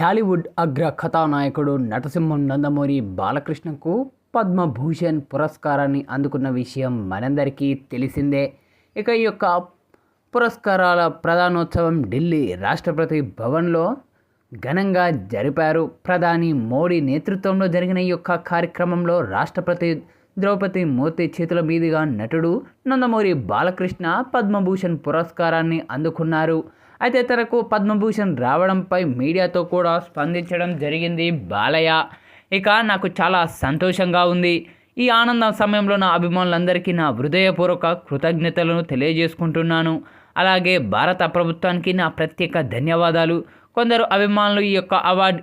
టాలీవుడ్ అగ్ర కథానాయకుడు నటసింహం నందమూరి బాలకృష్ణకు పద్మభూషణ్ పురస్కారాన్ని అందుకున్న విషయం మనందరికీ తెలిసిందే. ఇక ఈ యొక్క పురస్కారాల ప్రధానోత్సవం ఢిల్లీ రాష్ట్రపతి భవన్లో ఘనంగా జరిపారు. ప్రధాని మోడీ నేతృత్వంలో జరిగిన ఈ యొక్క కార్యక్రమంలో రాష్ట్రపతి ద్రౌపది మూర్తి చేతుల మీదుగా నటుడు నందమూరి బాలకృష్ణ పద్మభూషణ్ పురస్కారాన్ని అందుకున్నారు. అయితే తనకు పద్మభూషణ్ రావడంపై మీడియాతో కూడా స్పందించడం జరిగింది బాలయ్య. ఇక నాకు చాలా సంతోషంగా ఉంది. ఈ ఆనందం సమయంలో నా అభిమానులందరికీ నా హృదయపూర్వక కృతజ్ఞతలను తెలియజేసుకుంటున్నాను. అలాగే భారత ప్రభుత్వానికి నా ప్రత్యేక ధన్యవాదాలు. కొందరు అభిమానులు ఈ యొక్క అవార్డు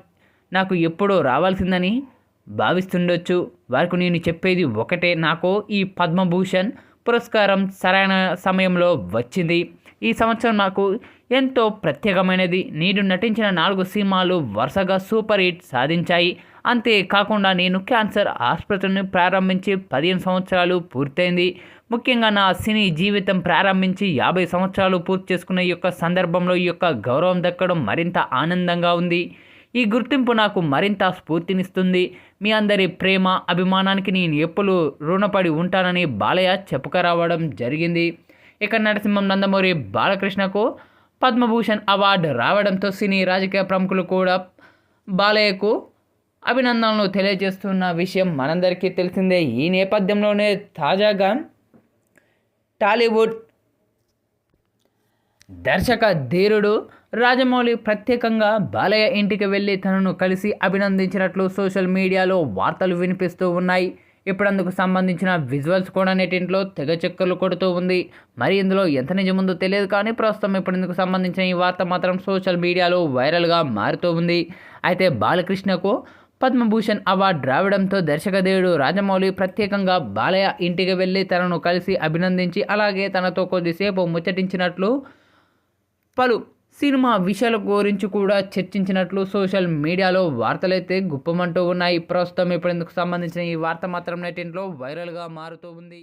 నాకు ఎప్పుడో రావాల్సిందని భావిస్తుండొచ్చు. వారికి నేను చెప్పేది ఒకటే. నాకు ఈ పద్మభూషణ్ పురస్కారం సరైన సమయంలో వచ్చింది. ఈ సంవత్సరం నాకు ఎంతో ప్రత్యేకమైనది. నేను నటించిన నాలుగు సినిమాలు వరుసగా సూపర్ హిట్ సాధించాయి. అంతేకాకుండా నేను క్యాన్సర్ ఆసుపత్రిని ప్రారంభించి పదిహేను సంవత్సరాలు పూర్తయింది. ముఖ్యంగా నా సినీ జీవితం ప్రారంభించి యాభై సంవత్సరాలు పూర్తి చేసుకున్న ఈ యొక్క సందర్భంలో ఈ యొక్క గౌరవం దక్కడం మరింత ఆనందంగా ఉంది. ఈ గుర్తింపు నాకు మరింత స్ఫూర్తినిస్తుంది. మీ అందరి ప్రేమ అభిమానానికి నేను ఎప్పుడు రుణపడి ఉంటానని బాలయ్య చెప్పుకరావడం జరిగింది. ఇక నరసింహం నందమూరి బాలకృష్ణకు పద్మభూషణ్ అవార్డు రావడంతో సినీ రాజకీయ ప్రముఖులు కూడా బాలయ్యకు అభినందనలు తెలియజేస్తున్న విషయం మనందరికీ తెలిసిందే. ఈ నేపథ్యంలోనే తాజాగా టాలీవుడ్ దర్శక ధీరుడు రాజమౌళి ప్రత్యేకంగా బాలయ్య ఇంటికి వెళ్ళి తనను కలిసి అభినందించినట్లు సోషల్ మీడియాలో వార్తలు వినిపిస్తూ ఉన్నాయి. ఇప్పుడు అందుకు సంబంధించిన విజువల్స్ కూడా నెటింట్లో తెగ చెక్కలు కొడుతూ ఉంది. మరి ఇందులో ఎంత నిజముందో తెలియదు కానీ ప్రస్తుతం ఇప్పుడు ఇందుకు సంబంధించిన ఈ వార్త మాత్రం సోషల్ మీడియాలో వైరల్గా మారుతూ ఉంది. అయితే బాలకృష్ణకు పద్మభూషణ్ అవార్డు రావడంతో దర్శకదేవుడు రాజమౌళి ప్రత్యేకంగా బాలయ్య ఇంటికి వెళ్ళి తనను కలిసి అభినందించి అలాగే తనతో కొద్దిసేపు ముచ్చటించినట్లు పలు సినిమా విషయాల గురించి కూడా చర్చించినట్లు సోషల్ మీడియాలో వార్తలైతే గుప్పమంటూ ఉన్నాయి. ప్రస్తుతం ఇప్పుడందుకు సంబంధించిన ఈ వార్త మాత్రం నెటింట్లో వైరల్గా మారుతూ ఉంది.